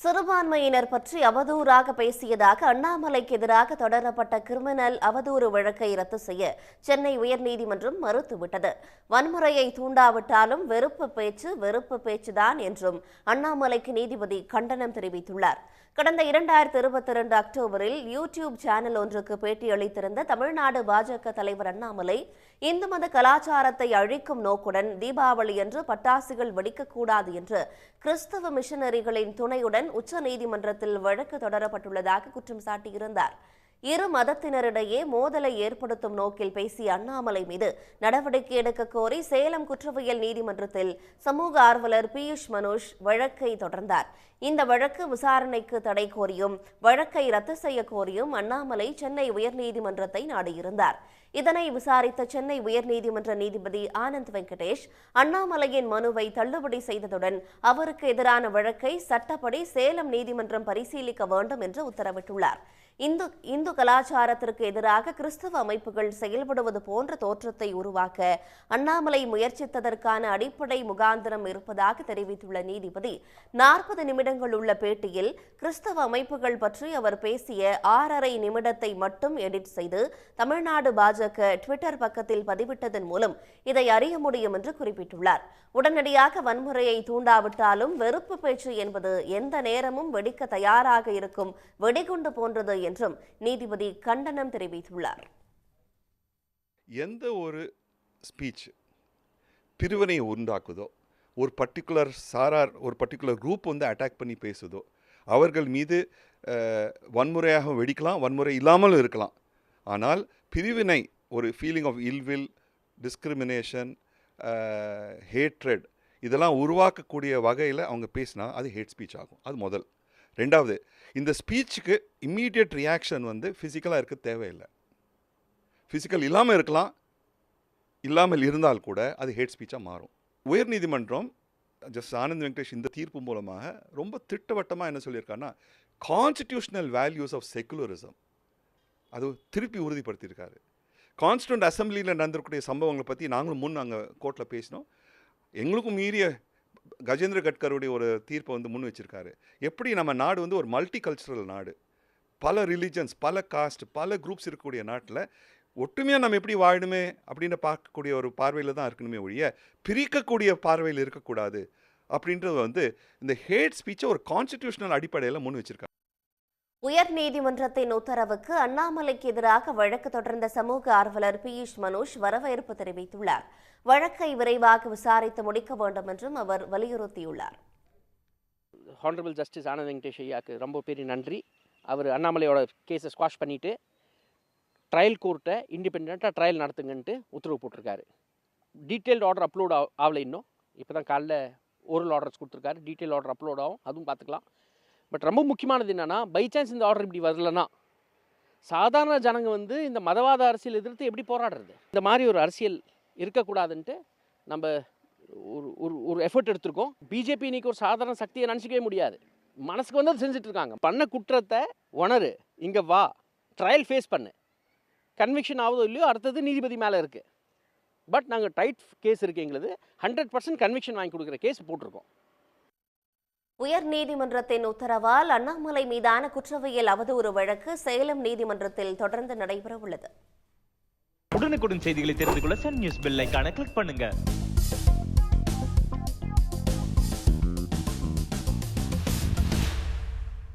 சிறுபான்மையினர் பற்றி அவதூறாக பேசியதாக அண்ணாமலைக்கு எதிராக தொடரப்பட்ட கிரிமினல் அவதூறு வழக்கை ரத்து செய்ய சென்னை உயர்நீதிமன்றம் மறுத்துவிட்டது. வன்முறையை தூண்டாவிட்டாலும் வெறுப்பு பேச்சு வெறுப்பு பேச்சுதான் என்றும் அண்ணாமலைக்கு நீதிபதி கண்டனம் தெரிவித்துள்ளார். கடந்த இரண்டாயிரத்தி இருபத்தி இரண்டு அக்டோபரில் யூடியூப் சேனல் ஒன்றுக்கு பேட்டியளித்திருந்த தமிழ்நாடு பாஜக தலைவர் அண்ணாமலை இந்து மத கலாச்சாரத்தை அழிக்கும் நோக்குடன் தீபாவளி என்று பட்டாசுகள் வெடிக்கக்கூடாது என்று கிறிஸ்தவ மிஷனரிகளின் துணையுடன் உச்சநீதிமன்றத்தில் வழக்கு தொடரப்பட்டுள்ளதாக குற்றம் சாட்டியிருந்தார். இரு மதத்தினரிடையே மோதலை ஏற்படுத்தும் நோக்கில் பேசிய அண்ணாமலை மீது நடவடிக்கை எடுக்க கோரி சேலம் குற்றவியல் நீதிமன்றத்தில் சமூக ஆர்வலர் பியூஷ் மனோஜ் வழக்கை தொடர்ந்தார். இந்த வழக்கு விசாரணைக்கு தடை கோரியும் வழக்கை ரத்து செய்ய கோரியும் அண்ணாமலை சென்னை உயர்நீதிமன்றத்தை நாடியிருந்தார். இதனை விசாரித்த சென்னை உயர்நீதிமன்ற நீதிபதி ஆனந்த் வெங்கடேஷ் அண்ணாமலையின் மனுவை தள்ளுபடி செய்ததுடன் அவருக்கு எதிரான வழக்கை சட்டப்படி சேலம் நீதிமன்றம் பரிசீலிக்க வேண்டும் என்று உத்தரவிட்டுள்ளார். இந்து இந்து கலாச்சாரத்திற்கு எதிராக கிறிஸ்தவ அமைப்புகள் செயல்படுவது போன்ற தோற்றத்தை உருவாக்க அண்ணாமலை முயற்சித்ததற்கான அடிப்படை முகாந்திரம் இருப்பதாக தெரிவித்துள்ள நீதிபதி நாற்பது நிமிடங்கள் உள்ள பேட்டியில் கிறிஸ்தவ அமைப்புகள் பற்றி அவர் பேசிய ஆறரை நிமிடத்தை மட்டும் எடிட் செய்து தமிழ்நாடு பாஜக ட்விட்டர் பக்கத்தில் பதிவிட்டதன் மூலம் இதை அறிய முடியும் என்று குறிப்பிட்டுள்ளார். உடனடியாக வன்முறையை தூண்டாவிட்டாலும் வெறுப்பு பேச்சு என்பது எந்த நேரமும் வெடிக்க தயாராக இருக்கும் வெடிகுண்டு போன்றது என்றும் நீதிபதி கண்டனம் தெரிவித்துள்ளார். எந்த ஒரு ஸ்பீச் பிரிவினையை உண்டாக்குதோ ஒரு பர்டிகுலர் சாரார் ஒரு பர்டிகுலர் குரூப் வந்து அட்டாக் பண்ணி பேசுதோ அவர்கள் மீது வன்முறையாக வெடிக்கலாம் வன்முறை இல்லாமலும் இருக்கலாம். ஆனால் பிரிவினை ஒரு feeling of ill will discrimination hatred இதெல்லாம் உருவாக்கக்கூடிய வகையில் அவங்க பேசினா அது ஹேட் ஸ்பீச் ஆகும். அது முதல். ரெண்டாவது இந்த ஸ்பீச்சுக்கு இம்மீடியட் ரியாக்ஷன் வந்து ஃபிசிக்கலாக இருக்க தேவையில்லை. ஃபிசிக்கல் இல்லாமல் இருக்கலாம் இல்லாமல் இருந்தால் கூட அது ஹேட் ஸ்பீச்சாக மாறும். உயர்நீதிமன்றம் ஜஸ்ட் ஆனந்த் வெங்கடேஷ் இந்த தீர்ப்பு மூலமாக ரொம்ப திட்டவட்டமாக என்ன சொல்லியிருக்காருன்னா கான்ஸ்டிடியூஷனல் வேல்யூஸ் ஆஃப் செக்குலரிசம் அது திருப்பி உறுதிப்படுத்தியிருக்காரு. கான்ஸ்டியூண்ட் அசம்பிளியில் நடந்திருக்கக்கூடிய சம்பவங்களை பற்றி நாங்களும் முன் அங்கே கோர்ட்டில் பேசினோம். எங்களுக்கும் மீறிய கஜேந்திர கட்கருடைய ஒரு தீர்ப்பை வந்து முன் வச்சிருக்காரு. எப்படி நம்ம நாடு வந்து ஒரு மல்டி கல்ச்சுரல் நாடு? பல ரிலிஜன்ஸ் பல காஸ்ட் பல குரூப்ஸ் இருக்கக்கூடிய நாட்டில் ஒட்டுமையாக நம்ம எப்படி வாழணுமே அப்படின்னு பார்க்கக்கூடிய ஒரு பார்வையில் தான் இருக்கணுமே ஒழிய பிரிக்கக்கூடிய பார்வையில் இருக்கக்கூடாது அப்படின்றது வந்து இந்த ஹேட் ஸ்பீச்சை ஒரு கான்ஸ்டிடியூஷனல் அடிப்படையில் முன் வச்சிருக்காங்க உயர் நீதிமன்றத்தின் உத்தரவுக்கு அண்ணாமலைக்கு எதிராக வழக்கு தொடர்ந்த சமூக ஆர்வலர் பியூஷ் மனோஜ் வரவேற்பு தெரிவித்துள்ளார். வழக்கை விரைவாக விசாரித்து முடிக்க வேண்டும் என்றும் அவர் வலியுறுத்தியுள்ளார். ஹானரபிள் ஜஸ்டிஸ் ஆனந்த் வெங்கடேஷ் ஐயாவுக்கு ரொம்ப பெரிய நன்றி. அவர் அண்ணாமலையோட கேஸை ஸ்குவாஷ் பண்ணிவிட்டு ட்ரையல் கோர்ட்டை இண்டிபெண்ட்டாக ட்ரையல் நடத்துங்கன்ட்டு உத்தரவு போட்டிருக்காரு. டீட்டெயில்டு ஆர்டர் அப்லோட் ஆகலை இன்னும். இப்போ தான் காலைல ஓரல் ஆர்டர்ஸ் கொடுத்துருக்காரு. டீட்டெயில் ஆர்டர் அப்லோட் ஆகும். அதுவும் பார்த்துக்கலாம். பட் ரொம்ப முக்கியமானது என்னென்னா பை சான்ஸ் இந்த ஆர்டர் இப்படி வரலன்னா சாதாரண ஜனங்க வந்து இந்த மதவாத அரசியல் எதிர்த்து எப்படி போராடுறது? இந்த மாதிரி ஒரு அரசியல் இருக்கக்கூடாதுன்ட்டு நம்ம ஒரு ஒரு ஒரு எஃபர்ட் எடுத்திருக்கோம். பிஜேபி இன்னைக்கு ஒரு சாதாரண சக்தியை நினச்சிக்கவே முடியாது. மனசுக்கு வந்து அதை செஞ்சுட்டு இருக்காங்க பண்ண குற்றத்தை உணரு. இங்கே வா. ட்ரையல் ஃபேஸ் பண்ணு. கன்விக்ஷன் ஆகுதோ இல்லையோ அடுத்தது நீதிபதி மேலே இருக்குது பட் நாங்கள் டைட் கேஸ் இருக்குது எங்களுது. ஹண்ட்ரட் பர்சன்ட் கன்விக்ஷன் வாங்கி கொடுக்குற கேஸ் போட்டிருக்கோம். உயர் நீதிமன்றத்தின் உத்தரவால் அண்ணாமலை மீதான குற்றவியல் அவதூறு வழக்கு சேலம் நீதிமன்றத்தில் தொடர்ந்து நடைபெற உள்ளது உடனுக்குடன் செய்திகளை தெரிந்து கொள்ள சன் நியூஸ் பெல் ஐகானை கிளிக் பண்ணுங்க.